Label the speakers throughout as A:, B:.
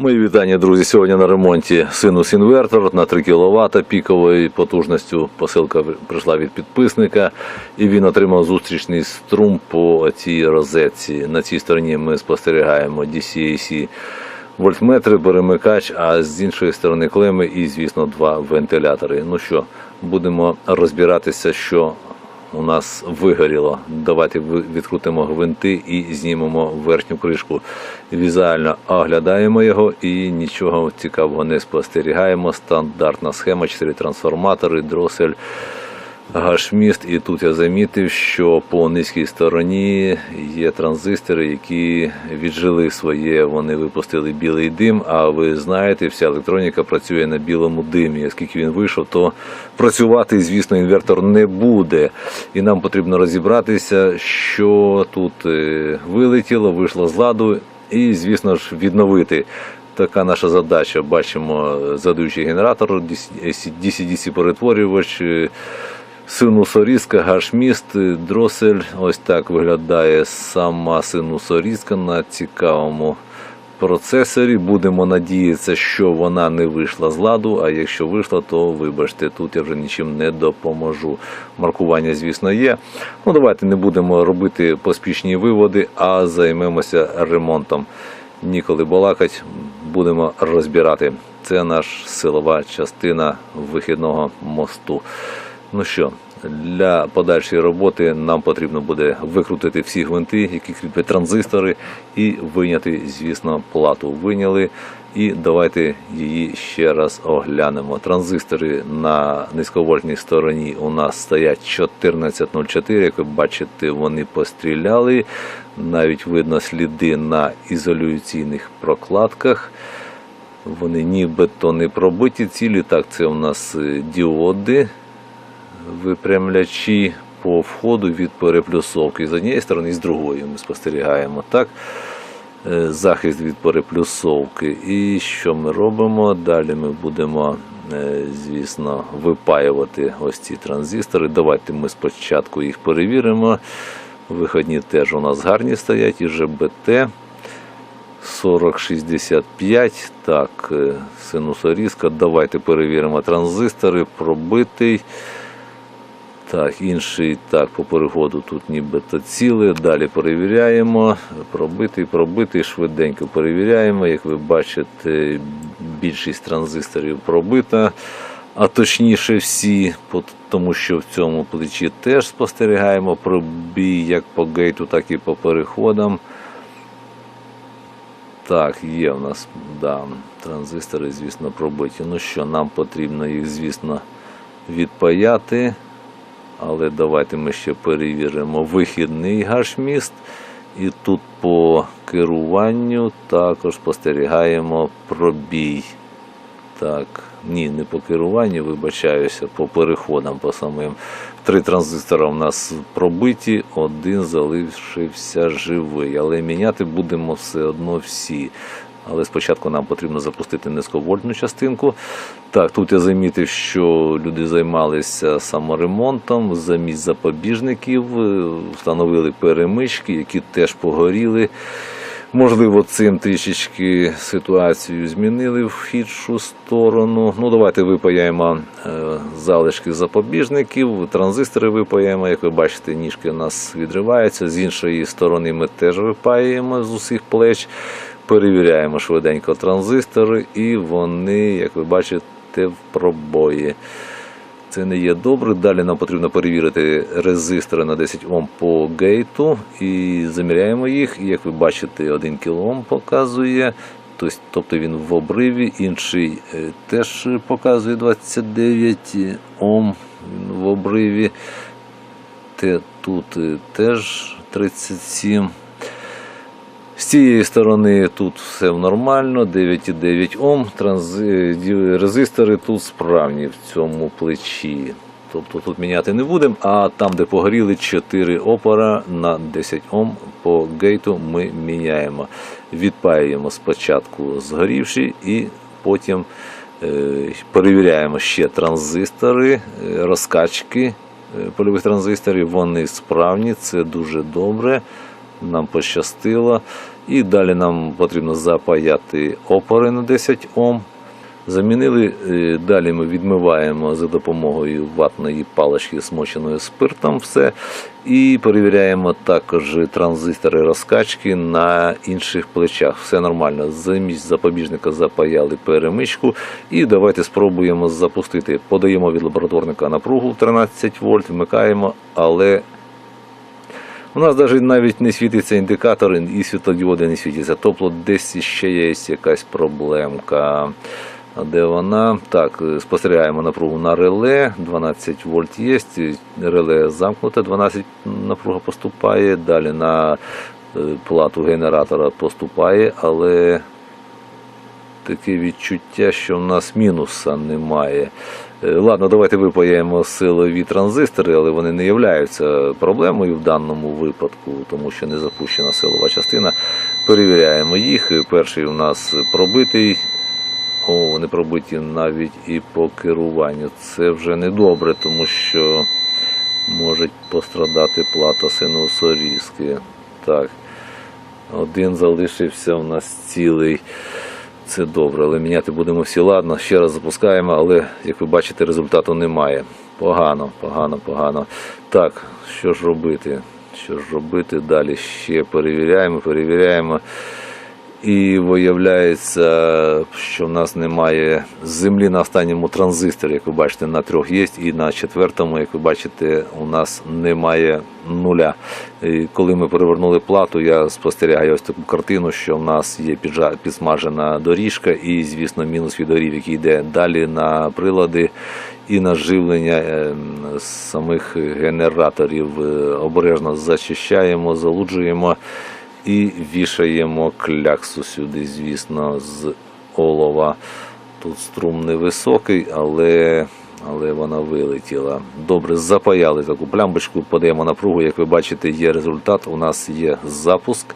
A: Мої вітання, друзі. Сьогодні на ремонті синус інвертор на 3 кВт піковою потужністю. Посилка прийшла від підписника, і він отримав зустрічний струм по цій розетці. На цій стороні ми спостерігаємо DC-AC вольтметри, перемикач, а з іншої сторони клеми і, звісно, два вентилятори. Ну що, будемо розбиратися, що у нас вигоріло. Давайте відкрутимо гвинти і знімемо верхню кришку. Візуально оглядаємо його і нічого цікавого не спостерігаємо. Стандартна схема, 4 трансформатори, дросель. Гашміст, і тут я замітив, що по низькій стороні є транзистори, які віджили своє, вони випустили білий дим. А ви знаєте, вся електроніка працює на білому димі. Оскільки він вийшов, то працювати, звісно, інвертор не буде. І нам потрібно розібратися, що тут е, вилетіло, вийшло з ладу, і, звісно ж, відновити. Така наша задача. Бачимо е, задаючий генератор, DC-DC перетворювач. Синусорізка, гашміст, дросель. Ось так виглядає сама синусорізка на цікавому процесорі. Будемо надіятися, що вона не вийшла з ладу. А якщо вийшла, то вибачте, тут я вже нічим не допоможу. Маркування, звісно, є. Ну давайте не будемо робити поспішні виводи, а займемося ремонтом. Ніколи балакать, будемо розбирати. Це наш силова частина вихідного мосту. Ну що, для подальшої роботи нам потрібно буде викрутити всі гвинти, які кріплять транзистори, і виняти, звісно, плату. Виняли. І давайте її ще раз оглянемо. Транзистори на низьковольтній стороні у нас стоять 1404. Як ви бачите, вони постріляли. Навіть видно сліди на ізолюційних прокладках. Вони нібито не пробиті цілі. Так, це у нас діоди випрямлячі по входу від переплюсовки з однієї сторони і з другої ми спостерігаємо так. Е, Захист від переплюсовки. І що ми робимо? Далі ми будемо, е, звісно, випаювати ось ці транзистори. Давайте ми спочатку їх перевіримо. Виходні теж у нас гарні стоять, і ЖБТ 4065. Так, е, синусорізка. Давайте перевіримо транзистори, пробитий. Так, інший так, по переходу тут нібито ціле. Далі перевіряємо. Пробитий, пробитий, швиденько перевіряємо. Як ви бачите, більшість транзисторів пробита, а точніше всі, тому що в цьому плечі теж спостерігаємо пробій як по гейту, так і по переходам. Так, є в нас да, транзистори, звісно, пробиті. Ну що, нам потрібно їх, звісно, відпаяти. Але давайте ми ще перевіримо вихідний гашміст. І тут по керуванню також спостерігаємо пробій. Так, ні, не по керуванню, вибачаюся, по переходам, по самим. Три транзистора у нас пробиті, один залишився живий. Але міняти будемо все одно всі. Але спочатку нам потрібно запустити низьковольтну частинку. Так, тут я замітив, що люди займалися саморемонтом, замість запобіжників е, встановили перемички, які теж погоріли. Можливо, цим трішечки ситуацію змінили в хідшу сторону. Ну, давайте випаяємо е, залишки запобіжників, транзистори випаяємо. Як ви бачите, ніжки у нас відриваються. З іншої сторони ми теж випаюємо з усіх плеч. Перевіряємо швиденько транзистори, і вони, як ви бачите, в пробої. Це не є добре. Далі нам потрібно перевірити резистори на 10 Ом по гейту і заміряємо їх. І як ви бачите, 1 кОм показує. Тобто- Тобто він в обриві, інший е, теж показує 29 Ом в обриві. Тут е, теж 37. З цієї сторони тут все нормально, 9,9 Ом, транзи... резистори тут справні в цьому плечі. Тобто тут міняти не будемо, а там, де погоріли 4 опора на 10 Ом по гейту ми міняємо. Відпаюємо спочатку згорівші і потім е, перевіряємо ще транзистори, е, розкачки е, польових транзисторів. Вони справні, це дуже добре. Нам пощастило. І далі нам потрібно запаяти опори на 10 Ом. Замінили, е, далі ми відмиваємо за допомогою ватної палички, смоченої спиртом все. І перевіряємо також транзистори розкачки на інших плечах. Все нормально. Замість запобіжника запаяли перемичку. І давайте спробуємо запустити. Подаємо від лабораторника напругу 13 вольт, вмикаємо, але у нас навіть навіть не світиться індикатор і світлодіоди не світяться. Тобто десь ще є якась проблемка. Де вона? Так, спостерігаємо напругу на реле, 12 вольт є, реле замкнуте, 12 напруга поступає, далі на е, плату генератора поступає, але таке відчуття, що в нас мінуса немає. Е, Ладно, давайте випаємо силові транзистори, але вони не являються проблемою в даному випадку, тому що не запущена силова частина. Перевіряємо їх. Перший у нас пробитий. О, вони пробиті навіть і по керуванню. Це вже не добре, тому що може пострадати плата синусорізки. Так, один залишився у нас цілий. Це добре, але міняти будемо всі ладно. Ще раз запускаємо, але як ви бачите, результату немає. Погано, погано, погано. Так, що ж робити? Що ж робити? Далі ще перевіряємо, перевіряємо. І виявляється, що в нас немає землі на останньому транзисторі, як ви бачите, на трьох є, і на четвертому, як ви бачите, у нас немає нуля. І коли ми перевернули плату, я спостерігаю ось таку картину, що в нас є підсмажена доріжка, і, звісно, мінус від горів, який йде далі на прилади і на живлення е, самих генераторів. Е, Обережно зачищаємо, залуджуємо і вішаємо кляксу сюди, звісно, з олова. Тут струм невисокий, але, але вона вилетіла. Добре, запаяли таку плямбочку, подаємо напругу. Як ви бачите, є результат. У нас є запуск.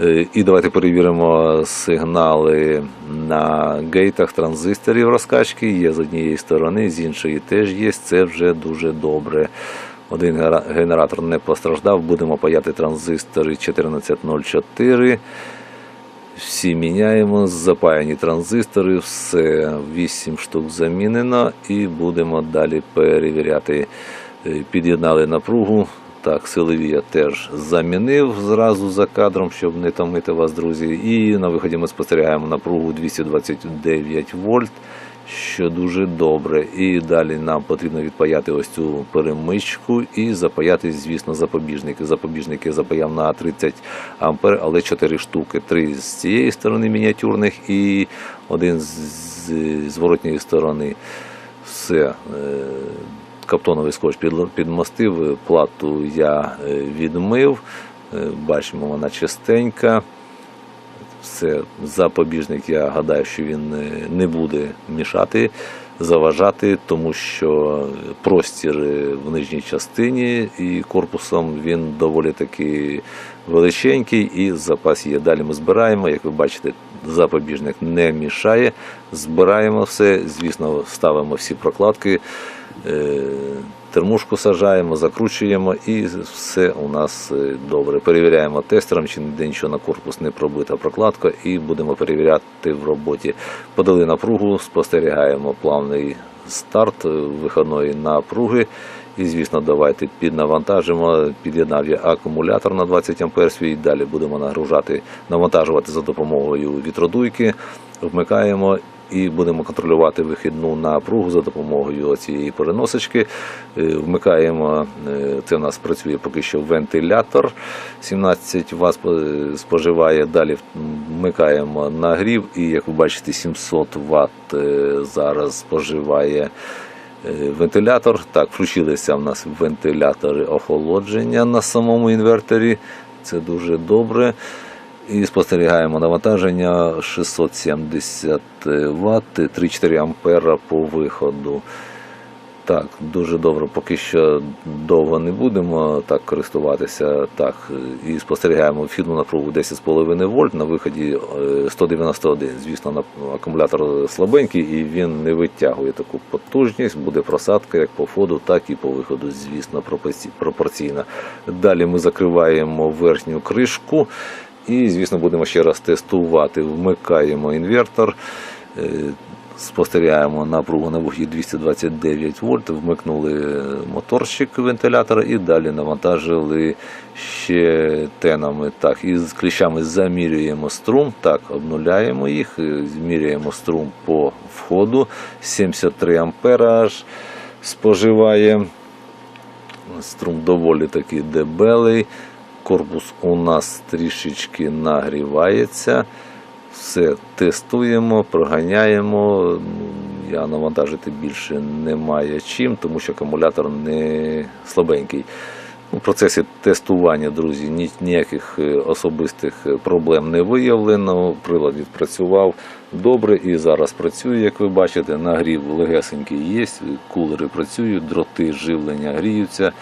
A: Е, І давайте перевіримо сигнали на гейтах транзисторів розкачки. Є з однієї сторони, з іншої теж є. Це вже дуже добре. Один генератор не постраждав. Будемо паяти транзистори 1404. Всі міняємо, запаяні транзистори, все 8 штук замінено і будемо далі перевіряти. Е, Під'єднали напругу. Так, силові я теж замінив зразу за кадром, щоб не томити вас, друзі. І на виході ми спостерігаємо напругу 229 вольт, що дуже добре. І далі нам потрібно відпаяти ось цю перемичку і запаяти, звісно, запобіжники. Запобіжники запаяв на 30 ампер, але 4 штуки. Три з цієї сторони мініатюрних і один з зворотньої сторони. Все. е, Каптоновий скотч підмостив, плату я е, відмив. Е, Бачимо, вона чистенька. Все, запобіжник, я гадаю, що він е, не буде мішати, заважати, тому що простір е, в нижній частині і корпусом він доволі таки величенький і запас є. Далі ми збираємо, як ви бачите, запобіжник не мішає. Збираємо все, звісно, ставимо всі прокладки. Е, Термушку сажаємо, закручуємо і все у нас е, добре. Перевіряємо тестером, чи ніде нічого на корпус не пробита прокладка, і будемо перевіряти в роботі. Подали напругу, спостерігаємо плавний старт е, виходної напруги. І, звісно, давайте піднавантажимо. Під'єднав я акумулятор на 20 А свій. Далі будемо нагружати, навантажувати за допомогою вітродуйки. Вмикаємо і будемо контролювати вихідну напругу за допомогою цієї переносочки. Е, Вмикаємо, е, це у нас працює поки що вентилятор. 17 Вт споживає. Далі вмикаємо нагрів, і як ви бачите, 700 Вт зараз споживає. Е, Вентилятор. Так, включилися в нас вентилятори охолодження на самому інверторі. Це дуже добре. І спостерігаємо навантаження 670 Вт, 3-4 ампера по виходу. Так, дуже добре. Поки що довго не будемо так користуватися. Так, і спостерігаємо вхідну напругу 10,5 вольт, на виході е, 191. Звісно, на- акумулятор слабенький і він не витягує таку потужність. Буде просадка як по входу, так і по виходу, звісно, пропорційна. Далі ми закриваємо верхню кришку. І, звісно, будемо ще раз тестувати. Вмикаємо інвертор. е, Спостерігаємо напругу на вухі 229 вольт, вмикнули моторчик вентилятора і далі навантажили ще тенами. Так, і кліщами замірюємо струм, так, обнуляємо їх, е, зміряємо струм по входу. 73 ампера аж споживає. Струм доволі таки дебелий. Корпус у нас трішечки нагрівається. Все тестуємо, проганяємо. Я навантажити більше немає чим, тому що акумулятор не слабенький. У процесі тестування, друзі, ні- ніяких е, особистих е, проблем не виявлено. Прилад відпрацював добре і зараз працює, як ви бачите. Нагрів легесенький є, кулери працюють, дроти живлення гріються.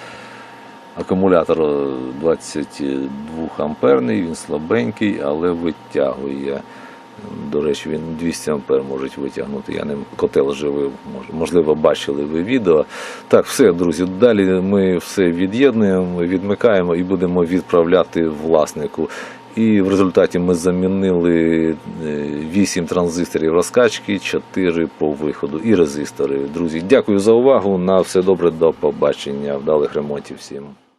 A: Акумулятор е, 22 амперний, він слабенький, але витягує. До речі, він 200 ампер може витягнути. Я ним котел живив. Мож- Можливо, бачили ви відео. Так, все, друзі. Далі ми все від'єднуємо, відмикаємо і будемо відправляти власнику. І в результаті ми замінили 8 транзисторів розкачки, 4 по виходу і резистори. Друзі, дякую за увагу. На все добре, до побачення. Вдалих ремонтів всім.